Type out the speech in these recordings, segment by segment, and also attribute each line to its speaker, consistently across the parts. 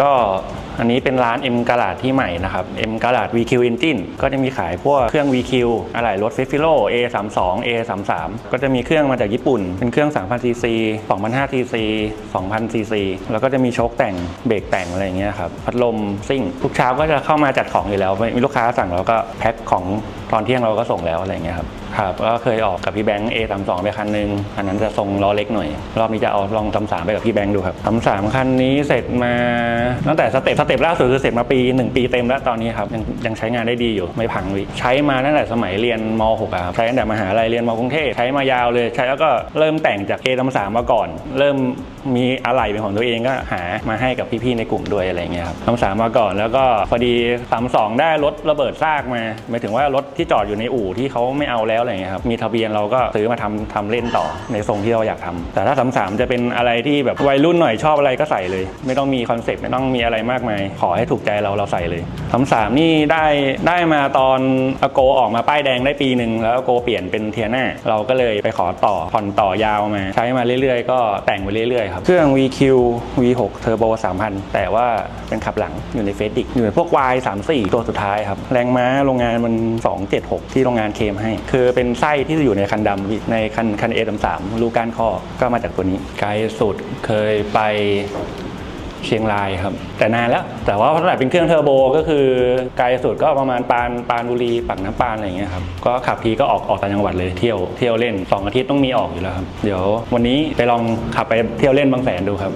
Speaker 1: ก็อันนี้เป็นร้าน M ก a ลาดที่ใหม่นะครับ M ก a ลาด VQ Engine ก็จะมีขายพวกเครื่อง VQ อะไหล่รถ f i f i l o A32 A33 ก็จะมีเครื่องมาจากญี่ปุ่น เป็นเครื่อง 3,000cc 2,500cc 2,000cc แล้วก็จะมีโชคแต่งเบรกแต่งอะไรอย่างเงี้ยครับ พัดลมซิ่ง ทุกเช้าก็จะเข้ามาจัดของอยู่แล้ว มีลูกค้าสั่งเราก็แพ็คของ ตอนเที่ยงเราก็ส่งแล้วอะไรเงี้ยครับครับก็เคยออกกับพี่แบงค์ A32 ไปคันหนึงอันนั้นจะทรงล้อเล็กหน่อย รอบนี้จะเอาลองทำสามไปกับพี่แบงค์ดูครับทำสามคันนี้เสร็จมาตั้งแต่สเต็ปสเต็ปล่าสุดคือเสร็จมาปี 1 ปีเต็มแล้วตอนนี้ครับยังยังใช้งานได้ดีอยู่ไม่พังวิใช้มาตั้งแต่สมัยเรียนม .6 อะครับใช้ตั้งแต่มหาลัยเรียนมกรุงเทพใช้มายาวเลย ใช้แล้วก็เริ่มแต่งจาก A33 มาก่อน เริ่มมีอะไหล่เป็นของตัวเองก็หามาให้กับพี่ๆในกลุ่มด้วยอะไรเงี้ยครับทำสามมาก่อนแล้วก็พอดีสามสองได้รถระเบิดซากมาหมายถึงว่ารถที่จอดอยู่ในอู่ที่เขาไม่เอาแล้วอะไรเงี้ยครับมีทะเบียนเราก็ซื้อมาทำทำเล่นต่อในทรงที่เราอยากทำแต่ถ้าสามสามจะเป็นอะไรที่แบบวัยรุ่นหน่อยชอบอะไรก็ใส่เลย ไม่ต้องมีคอนเซปต์ไม่ต้องมีอะไรมากมายขอให้ถูกใจเราเราใส่เลยสามสามนี่ได้ได้มาตอนอโกออกมาป้ายแดงได้ปีหนึ่งแล้วอโกเปลี่ยนเป็นเทียน่าเราก็เลยไปขอต่อผ่อนต่อยาวมา ใช้มาเรื่อยๆ ก็แต่งไปเรื่อยๆครับ เครื่อง VQ V6 Turbo 3000 แต่ว่าเป็นขับหลังอยู่ในเฟสดิกอยู่ในพวก Y 3 4ตัวสุดท้ายครับ แรงม้าโรงงานมัน 276 ที่โรงงานเคมให้ คือเป็นไส้ที่อยู่ในคันดำในคันคัน A33 ลูกก้านข้อก็มาจากตัวนี้ไกลสุดเคยไป เชียงรายครับ แต่นานแล้ว แต่ว่าถ้าเป็นเครื่องเทอร์โบก็คือไกลสุดก็ประมาณปานปานบุรีปักน้ำปานอะไรอย่างเงี้ยครับก็ขับทีก็ออกออกต่างจังหวัดเลยเที่ยวเที่ยวเล่นสองอาทิตย์ต้องมีออกอยู่แล้วครับเดี๋ยววันนี้ไปลองขับไปเที่ยวเล่นบางแสนดูครับ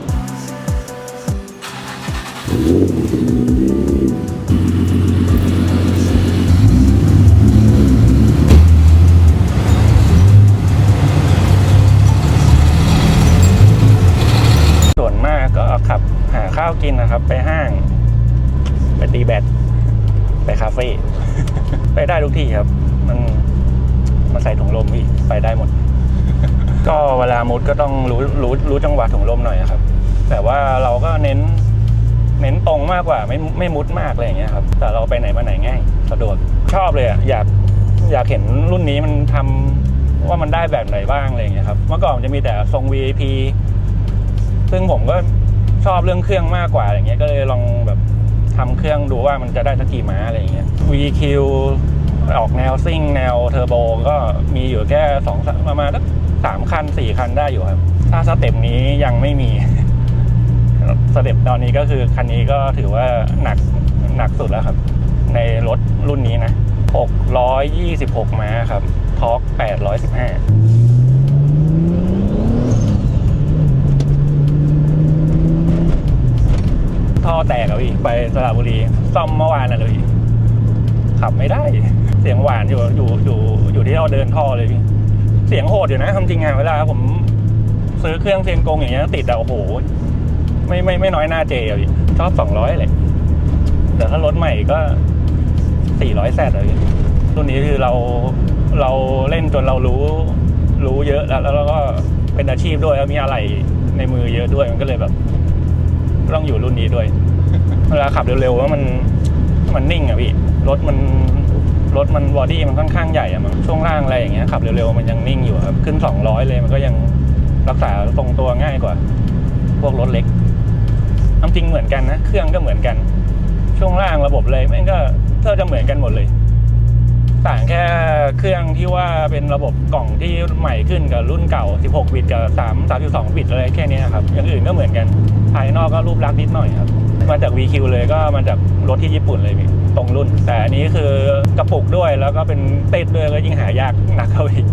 Speaker 1: นนะครับ ไปห้าง ไปตีแบดไปคาเฟ่ ไปได้ทุกที่ครับ มันมันใส่ถุงลมพี่ไปได้หมด ก็เวลามุดก็ต้องรู้รู้รู้จังหวะถุงลมหน่อยครับ แต่ว่าเราก็เน้น เน้นตรงมากกว่า ไม่ไม่มุดมากอะไรอย่างเงี้ยครับ แต่เราไปไหนมาไหนง่ายสะดวกชอบเลยอะอยากอยากเห็นรุ่นนี้มันทำว่ามันได้แบบไหนบ้างอะไรอย่างเงี้ยครับ เมื่อก่อนมันจะมีแต่ทรง VIP ซึ่งผมก็ ชอบเรื่องเครื่องมากกว่าอย่างเงี้ยก็เลยลองแบบทำเครื่องดูว่ามันจะได้สักกี่ม้าอะไรอย่างเงี้ย VQ ออกแนวซิ่งแนวเทอร์โบก็มีอยู่แค่สองประมาณสักสามคันสี่คันได้อยู่ครับ ถ้าสเต็ปนี้ยังไม่มีสเต็ปตอนนี้ก็คือคันนี้ก็ถือว่าหนักหนักสุดแล้วครับ ในรถรุ่นนี้นะ 626 ม้าครับ ทอร์ก815 ท่อแตกอะพี่ไปสระบุรี ซ่อมเมื่อวานน่ะเลยขับไม่ได้ เสียงหวานอยู่อยู่อยู่อยู่ที่เราเดินท่อเลยพี่เสียงโหดอยู่นะความจริงอะเวลาผมซื้อเครื่องเซียนกงอย่างเงี้ยติดอะโอ้โหไม่ไม่ไม่น้อยหน้าเจอะพี่ชอบสองร้อยเลยแต่ถ้ารถใหม่ก็สี่ร้อยแซดเลยรุ่นนี้คือเราเราเล่นจนเรารู้รู้เยอะแล้วแล้วเราก็เป็นอาชีพด้วยแล้วมีอะไรในมือเยอะด้วยมันก็เลยแบบ ต้องอยู่รุ่นนี้ด้วย เวลาขับเร็วๆว่ามันมันนิ่งอะพี่รถมันรถมันบอดี้มันค่อนข้างใหญ่อะมันช่วงล่างอะไรอย่างเงี้ยขับเร็วๆมันยังนิ่งอยู่ครับขึ้น 200 เลยมันก็ยังรักษาทรงตัวง่ายกว่า พวกรถเล็กน้ำจริงเหมือนกันนะ เครื่องก็เหมือนกัน ช่วงล่างระบบเลยมันก็เท่าจะเหมือนกันหมดเลย ต่างแค่เครื่องที่ว่าเป็นระบบกล่องที่ใหม่ขึ้นกับรุ่นเก่า 16 บิตกับ 3 32 บิตอะไรแค่นี้ครับอย่างอื่นก็เหมือนกัน ภายนอกก็รูปลักษณ์นิดหน่อยครับ มาจาก VQ เลยก็มาจากรถที่ญี่ปุ่นเลยตรงรุ่น แต่อันนี้คือกระปุกด้วยแล้วก็เป็นติดด้วยก็ยิ่งหายากหนักเข้าไปอีก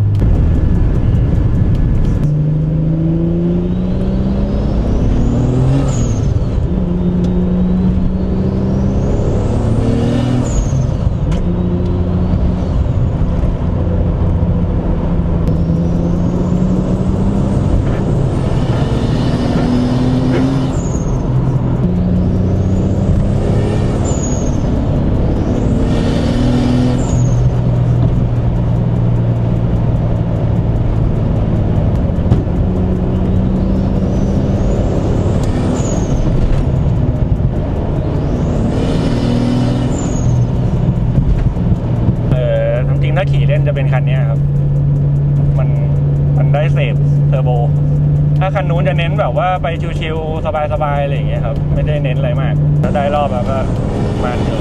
Speaker 1: เออทำจริงถ้าขี่เล่นจะเป็นคันเนี้ยครับ มันมันได้เสพเทอร์โบ ถ้าคันนู้นจะเน้น แบบว่าไปชิวๆสบายๆอะไรอย่างเงี้ยครับ ไม่ได้เน้นอะไรมากถ้าได้รอบแล้วก็มันอยู่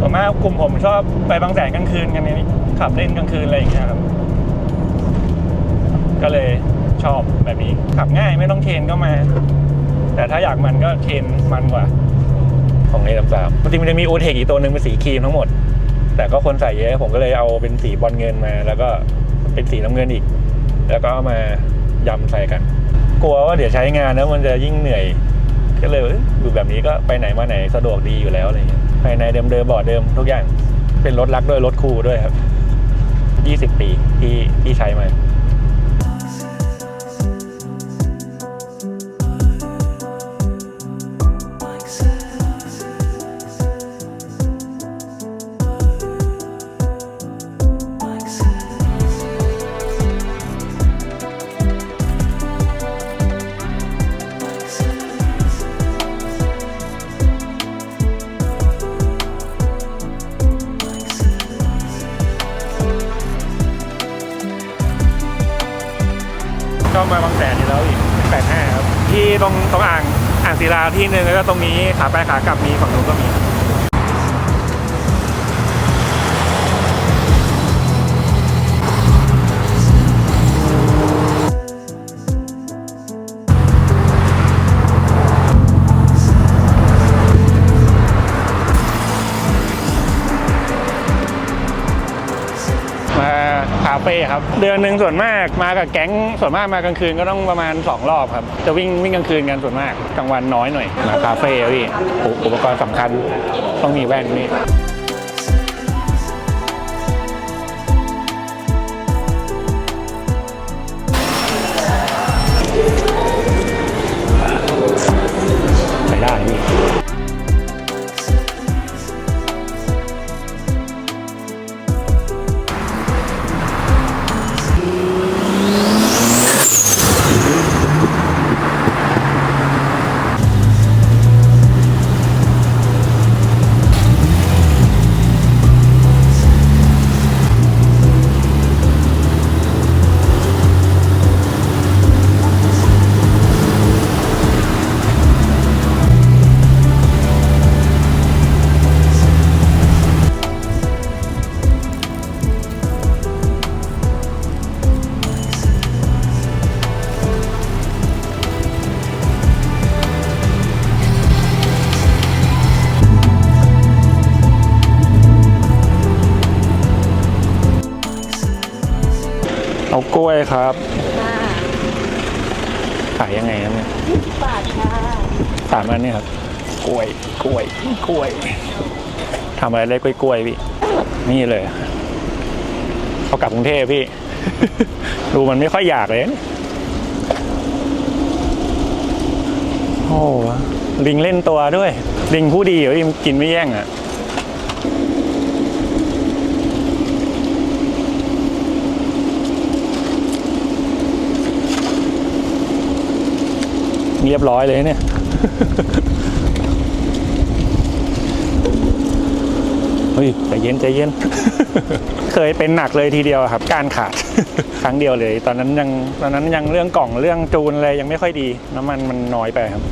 Speaker 1: ส่วนมากกลุ่มผมชอบไปบางแสนกลางคืนกันนี่ขับเล่นกลางคืนอะไรอย่างเงี้ยครับ ก็เลยชอบแบบนี้ขับง่ายไม่ต้องเทรนก็มา แต่ถ้าอยากมันก็เทรนมันกว่า ของเอสามสามจริงๆมันจะมีโอเทคอีกตัวหนึ่งเป็นสีครีมทั้งหมด แต่ก็คนใส่เยอะผมก็เลยเอาเป็นสีบอลเงินมา แล้วก็เป็นสีน้ำเงินอีก แล้วก็เอามายำใส่กัน กลัวว่าเดี๋ยวใช้งานแล้วมันจะยิ่งเหนื่อย ก็เลยเอ้ยดูแบบนี้ก็ไปไหนมาไหนสะดวกดีอยู่แล้วอะไรเงี้ยภายในเดิมเดิมๆเบาะเดิมทุกอย่างเป็นรถรักด้วยรถคูลด้วยครับ 20 ปีที่ที่ใช้มา แล้วอีกแปดห้าครับที่ตรงตรงอ่างอ่างศิลาที่หนึ่งแล้วก็ตรงนี้ขาไปขากลับมีฝั่งนู้นก็มีาเฟ่ครับ เดือนหนึ่งส่วนมากมากับแก๊งส่วนมากมากลางคืนก็ต้องประมาณ 2 รอบครับ จะวิ่งวิ่งกลางคืนกันส่วนมากกลางวันน้อยหน่อยมาคาเฟ่พี่อุอุปกรณ์สำคัญต้องมีแว่นนี่ ครับ
Speaker 2: ค่ะ
Speaker 1: ขายยังไงครับเนี่ย
Speaker 2: บาทค่ะ
Speaker 1: สามอันนี่ครับ กล้วย กล้วย กล้วยทำอะไรได้กล้วยกล้วยๆพี่ นี่เลยเขากลับกรุงเทพพี่ ดูมันไม่ค่อยอยากเลย โอ้ลิงเล่นตัวด้วย ลิงผู้ดีเหรอพี่มันกินไม่แย่งอะ เรียบร้อยเลยเนี่ย เฮ้ยใจเย็นใจเย็น เคยเป็นหนักเลยทีเดียวครับ การขาดครั้งเดียวเลย ตอนนั้นยังตอนนั้นยังเรื่องกล่องเรื่องจูนอะไรยังไม่ค่อยดี น้ำมันมันน้อยไปครับ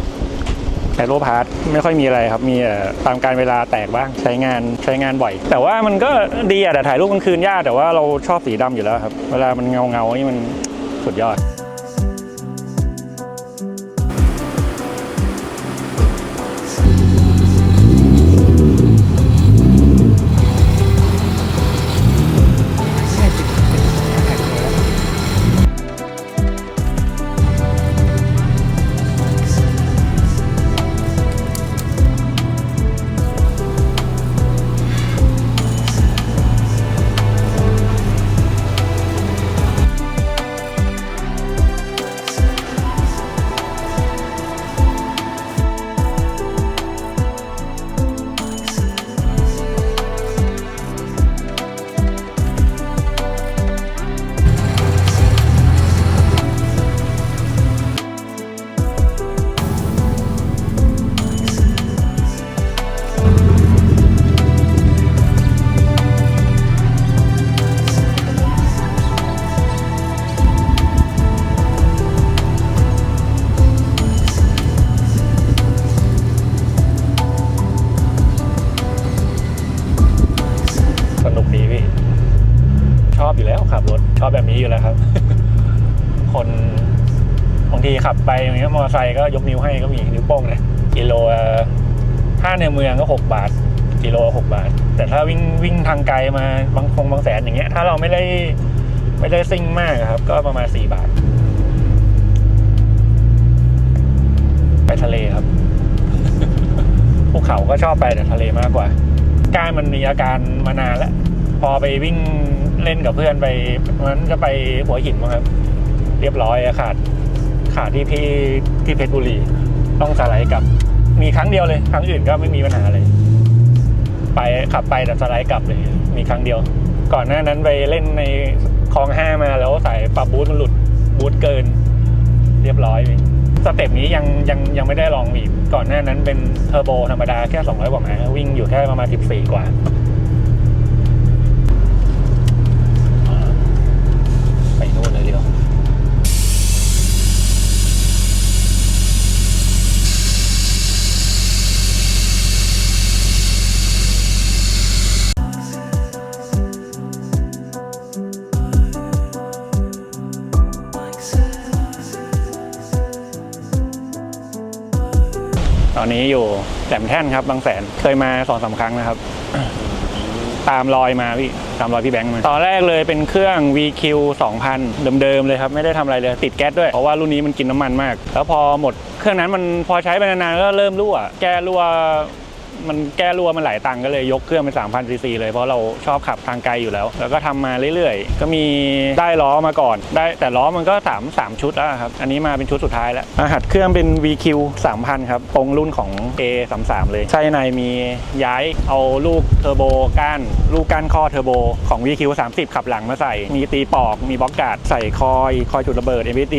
Speaker 1: แต่โลพาร์ทไม่ค่อยมีอะไรครับ มีเอ่อตามการเวลาแตกบ้างใช้งานใช้งานบ่อย แต่ว่ามันก็ดีอะแต่ถ่ายรูปกลางคืนยากแต่ว่าเราชอบสีดำอยู่แล้วครับ เวลามันเงาเงาๆนี่มันสุดยอด ขับไปอย่างเงี้ยมอเตอร์ไซค์ก็ยกนิ้วให้ก็มีนิ้วโป้งนะกิโลถ้าในเมืองก็หกบาทกิโลหกบาท แต่ถ้าวิ่งวิ่งทางไกลมาบางคงบางแสนอย่างเงี้ย ถ้าเราไม่ได้ไม่ได้ซิ่งมากครับ ก็ประมาณสี่บาท ไปทะเลครับภูเขาก็ชอบไปแต่ทะเลมากกว่าการมันมีอาการมานานแล้วพอไปวิ่งเล่นกับเพื่อนไปมันจะไปหัวหินมั้งครับ เรียบร้อยอะขาด ขาที่พี่ที่เพชรบุรี ต้องสไลด์กลับ มีครั้งเดียวเลย ครั้งอื่นก็ไม่มีปัญหาเลยไปขับไปแต่สไลด์กลับเลย มีครั้งเดียว ก่อนหน้านั้นไปเล่นในคลองห้ามาแล้วสายปรับบูทมันหลุดบูทเกิน เรียบร้อยสเต็ปนี้ยังยังยังไม่ได้ลองอีกก่อนหน้านั้นเป็นเทอร์โบธรรมดาแค่ 200กว่าม้าวิ่งอยู่แค่ประมาณ 14 กว่า แหลมแท่นครับบางแสนเคยมาสองสามครั้งนะครับ ตามรอยมาพี่ตามรอยพี่แบงค์มาตอนแรกเลยเป็นเครื่อง VQ 2000 เดิมๆเลยครับไม่ได้ทำอะไรเลยติดแก๊สด้วยเพราะว่ารุ่นนี้มันกินน้ำมันมาก แล้วพอหมดเครื่องนั้นมันพอใช้ไปนานๆก็เริ่มรั่ว แก้รั่ว มันแก้รั่วมันหลายตังก็เลยยกเครื่องเป็น3,000ซีซีเลยเพราะเราชอบขับทางไกลอยู่แล้ว แล้วก็ทำมาเรื่อยๆ ก็มีได้ล้อมาก่อน ได้แต่ล้อมันก็3 3ชุดแล้วครับ อันนี้มาเป็นชุดสุดท้ายแล้วรหัสเครื่องเป็น VQ 3000ครับตรงรุ่นของ A 3 3 เลยใช่ในมีย้ายเอาลูกเทอร์โบก้านลูกก้านข้อเทอร์โบของ VQ 30ขับหลังมาใส่ มีตีปอกมีบล็อกการ์ดใส่คอยคอยจุดระเบิด MVD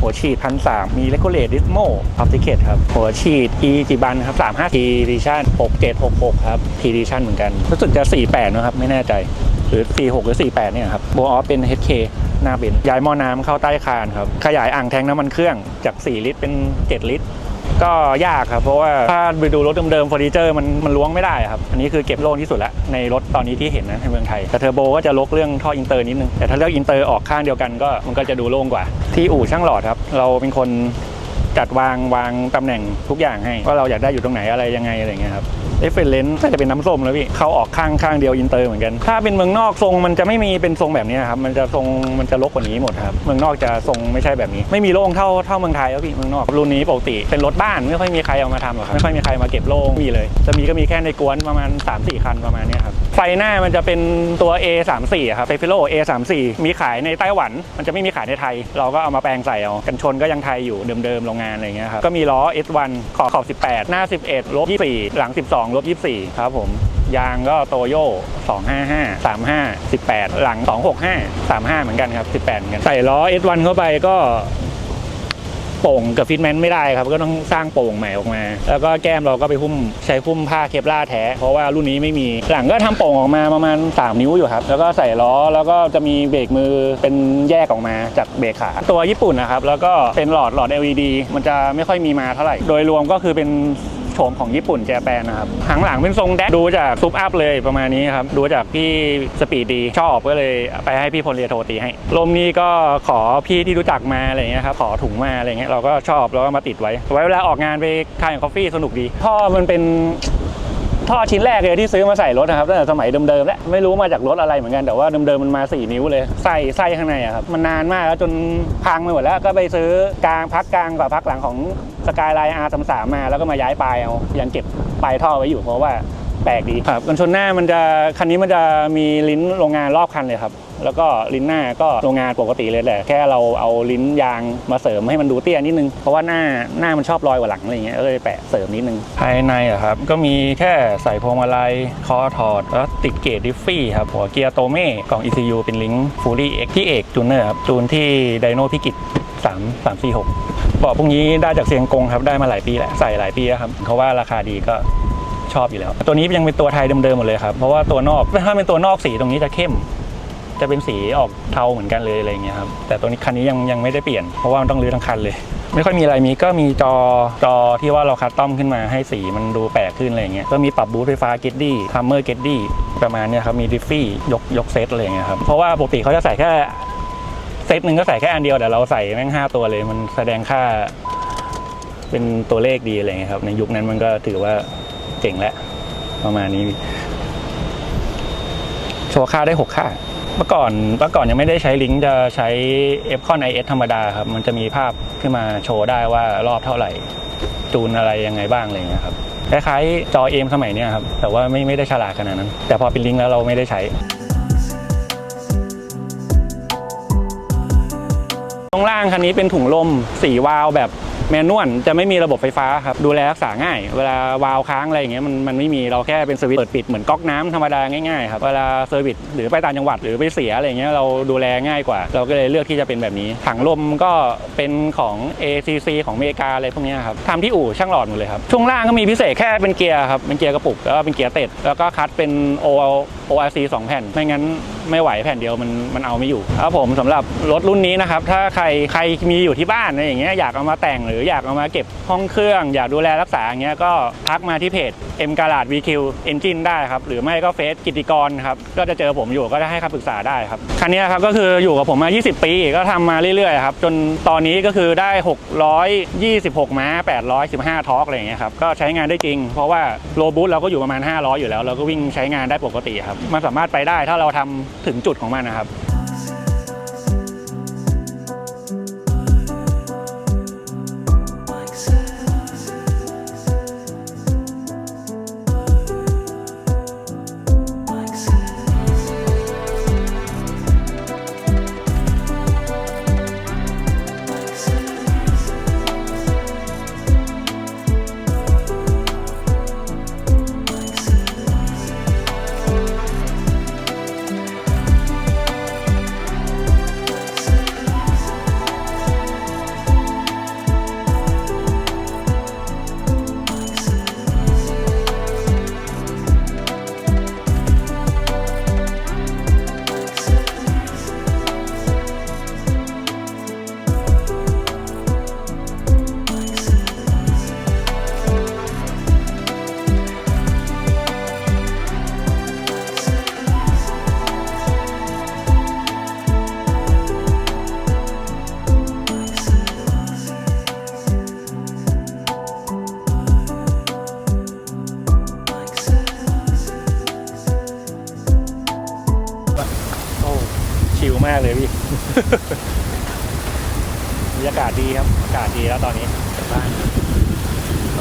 Speaker 1: หัวฉีดพันสามมีเลโกเลตดิสโมพับติเคตครับหัวฉีด E จิบันครับ35 T Edition 6766 ครับ T Edition เหมือนกัน รู้สึกจะ 48 นะครับ ไม่แน่ใจ หรือ 46 หรือ 48 เนี่ยครับโบออฟเป็น HK หน้าเป็นย้ายหม้อน้ำเข้าใต้คานครับ ขยายอ่างแทงน้ำมันเครื่องจาก 4 ลิตรเป็น 7 ลิตร ก็ยากครับ เพราะว่าถ้าไปดูรถเดิมๆเฟอร์นิเจอร์มันมันล้วงไม่ได้ครับ อันนี้คือเก็บโล่งที่สุดแล้ว ในรถตอนนี้ที่เห็นนะในเมืองไทย แต่เทอร์โบก็จะลกเรื่องท่ออินเตอร์นิดนึง แต่ถ้าเลือกอินเตอร์ออกข้างเดียวกันก็มันก็จะดูโล่งกว่า ที่อู่ช่างหลอดครับ เราเป็นคน จัดวางวางตำแหน่งทุกอย่างให้ ว่าเราอยากได้อยู่ตรงไหนอะไรยังไงอะไรเงี้ยครับเอฟเฟลเลนน่าจะเป็นน้ำส้มแล้วพี่เขาออกข้างข้างเดียวอินเตอร์เหมือนกัน ถ้าเป็นเมืองนอกทรงมันจะไม่มีเป็นทรงแบบนี้ครับ มันจะทรงมันจะลกกว่านี้หมดครับ เมืองนอกจะทรงไม่ใช่แบบนี้ ไม่มีโล่งเท่าเท่าเมืองไทยแล้วพี่เมืองนอกรุ่นนี้ปกติเป็นรถบ้านไม่ค่อยมีใครเอามาทำหรอกครับไม่ค่อยมีใครมาเก็บโล่งมีเลย จะมีก็มีแค่ในกวนประมาณ 3-4 คันประมาณนี้ครับไฟหน้ามันจะเป็นตัว A34 ครับเฟฟิโล A34 มีขายในไต้หวัน มันจะไม่มีขายในไทย เราก็เอามาแปลงใส่เอากันชนก็ยังไทยอยู่เดิมๆโรงงานอะไรเงี้ยครับ ก็มีล้อ S1 ขอบขอบ 18 หน้า 11 ลบ 24 หลัง 12 ลบ 24 ครับผมยางก็โตโย่255 35 18 หลัง 265 35 เหมือนกันครับ 18เหมือนกัน ใส่ล้อ S1 เข้าไปก็ โป่งกับฟิตแมนไม่ได้ครับก็ต้องสร้างโป่งใหม่ออกมา แล้วก็แก้มเราก็ไปหุ้มใช้หุ้มผ้าเคปล่าแท้ เพราะว่ารุ่นนี้ไม่มีหลังก็ทำโป่งออกมาประมาณ 3 นิ้วอยู่ครับแล้วก็ใส่ล้อแล้วก็จะมีเบรกมือเป็นแยกออกมาจากเบรกขาตัวญี่ปุ่นนะครับแล้วก็เป็นหลอดหลอด LED มันจะไม่ค่อยมีมาเท่าไหร่ โดยรวมก็คือเป็น โฉมของญี่ปุ่นแจแปนนะครับหางหลังเป็นทรงแดกดูจากซุปอัพเลยประมาณนี้ครับ ดูจากพี่สปีดดีชอบก็เลยไปให้พี่พลเรียโทตีให้ลมนี้ก็ขอพี่ที่รู้จักมาอะไรเงี้ยครับขอถุงมาอะไรเงี้ยเราก็ชอบแล้วก็มาติดไว้ ไว้เวลาออกงานไปทานกาแฟสนุกดีพ่อมันเป็น ท่อชิ้นแรกเลยที่ซื้อมาใส่รถนะครับตั้งแต่สมัยเดิมๆแล้วไม่รู้มาจากรถอะไรเหมือนกันแต่ว่าเดิมๆมันมา 4 นิ้วเลยใส่ไส้ข้างในอะครับมันนานมากแล้วจนพังไปหมดแล้วก็ไปซื้อกลางพักกลางกับพักหลังของสกายไลน์อาร์สามาแล้วก็มาย้ายปลายเอายังเก็บปลายท่อไว้อยู่เพราะว่าแปลกดีครับกันชนหน้ามันจะคันนี้มันจะมีลิ้นโรงงานรอบคันเลยครับ แล้วก็ลิ้นหน้าก็โรงงานปกติเลยแหละแค่เราเอาลิ้นยางมาเสริมให้มันดูเตี้ยนิดนึง เพราะว่าหน้าหน้ามันชอบลอยกว่าหลังอะไรเงี้ยก็เลยแปะเสริมนิดนึง ภายในอะครับก็มีแค่ใส่พวงมาลัยคอถอดแล้วติดเกจดิฟฟี่ครับหัวเกียร์โตเม่กล่อง ECU เป็นลิงก์ฟูลี่เอ็กที่เอกจูเนอร์ครับจูนที่ไดโนพิกิต3 3 4 6บอกพวกนี้ได้จากเซียงกงครับได้มาหลายปีแหละใส่หลายปีแล้วครับเขาว่าราคาดีก็ชอบอยู่แล้ว ตัวนี้ยังเป็นตัวไทยเดิมๆหมดเลยครับ เพราะว่าตัวนอกถ้าเป็นตัวนอกสีตรงนี้จะเข้ม จะเป็นสีออกเทาเหมือนกันเลยอะไรเงี้ยครับแต่ตัวนี้คันนี้ยังยังไม่ได้เปลี่ยนเพราะว่ามันต้องรื้อทั้งคันเลย ไม่ค่อยมีอะไรมีก็มีจอจอที่ว่าเราคัสตอมขึ้นมาให้สีมันดูแปลกขึ้นอะไรเงี้ยก็มีปรับบูทไฟฟ้าเกตดี้ทัมเมอร์เกตดี้ประมาณเนี้ยครับมีดิฟฟี่ยกยกเซตอะไรเงี้ยครับเพราะว่าปกติเขาจะใส่แค่เซตหนึ่งก็ใส่แค่อันเดียวแต่เราใส่แม่งห้าตัวเลย มันแสดงค่า เป็นตัวเลขดีอะไรเงี้ยครับในยุคนั้นมันก็ถือว่าเจ๋งแล้วประมาณนี้โชว์ค่าได้6ค่า เมื่อก่อนเมื่อก่อนยังไม่ได้ใช้ลิงก์จะใช้ f c o n IS ธรรมดาครับ มันจะมีภาพขึ้นมาโชว์ได้ว่ารอบเท่าไหร่ จูนอะไรยังไงบ้างอะไรเงี้ยครับคล้ายๆจอเอมสมัยนี้ครับ แต่ว่าไม่ไม่ได้ฉลาดขนาดนั้น แต่พอเป็นลิงก์แล้วเราไม่ได้ใช้ ตรงล่างคันนี้เป็นถุงลมสีวาล์วแบบ แมนนวลจะไม่มีระบบไฟฟ้าครับดูแลรักษาง่าย เวลาวาล์วค้างอะไรอย่างเงี้ยมันมันไม่มีเราแค่เป็นสวิตช์เปิดปิดเหมือนก๊อกน้ำธรรมดาง่ายๆครับเวลาเซอร์วิสหรือไปต่างจังหวัดหรือไปเสียอะไรเงี้ยเราดูแลง่ายกว่า เราก็เลยเลือกที่จะเป็นแบบนี้ ถังลมก็เป็นของ ACC ของอเมริกาอะไรพวกเนี้ยครับทำที่อู่ช่างหลอดหมดเลยครับช่วงล่างก็มีพิเศษแค่เป็นเกียร์ครับเป็นเกียร์กระปุกแล้วก็เป็นเกียร์เต็ดแล้วก็คัดเป็น O ORC สองแผ่น ไม่งั้นไม่ไหวแผ่นเดียวมันมันเอาไม่อยู่ครับผมสำหรับรถรุ่นนี้นะครับถ้าใครใครมีอยู่ที่บ้านอะไรอย่างเงี้ยอยากเอามาแต่งหรืออยากเอามาเก็บห้องเครื่อง อยากดูแลรักษาอย่างเงี้ยก็ทักมาที่เพจ M g a r a g e VQ Engine ได้ครับหรือไม่ก็เฟซกิติกรครับก็จะเจอผมอยู่ก็จะให้คำปรึกษาได้ครับคันนี้ครับก็คืออยู่กับผมมา 20 ปี ก็ทำมาเรื่อยๆครับจนตอนนี้ก็คือได้ 626 ม้า 815 ทอร์กอะไรอย่างเงี้ยครับก็ใช้งานได้จริง เพราะว่าโลบูทเราก็อยู่ประมาณ 500 อยู่แล้ว เราก็วิ่งใช้งานได้ปกติครับมันสามารถไปได้ถ้าเราทำถึงจุดของมันนะครับ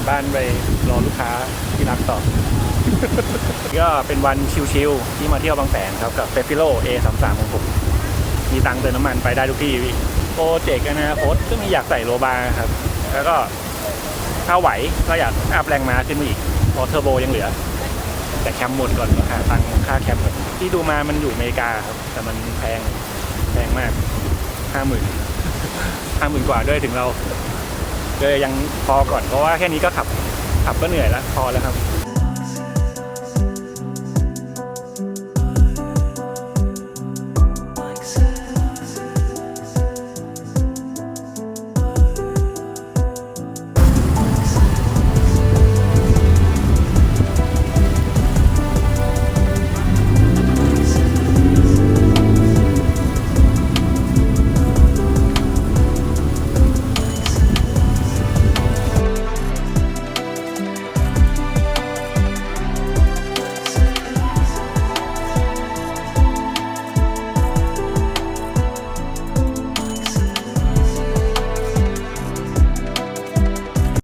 Speaker 1: ลับบ้านไปรอลูกค้าที่รักต่อ ก็เป็นวันชิลๆที่มาเที่ยวบางแสนครับกับเฟฟิโล A33 ของผม มีตังเติมน้ำมันไปได้ทุกที่โปรเจกต์อนาคตก็มีอยากใส่โลบาร์ครับ แล้วก็ถ้าไหวก็อยากอัพแรงม้าขึ้นมาอีกพอเทอร์โบยังเหลือ แต่แคมหมดก่อนก็หาตังค์ค่าแคมก่อนที่ดูมามันอยู่อเมริกาครับ แต่มันแพงแพงมากห้าหมื่นห้าหมื่นกว่าด้วยถึงเรา เลยยังพอก่อนเพราะว่าแค่นี้ก็ขับขับก็เหนื่อยแล้วพอแล้วครับ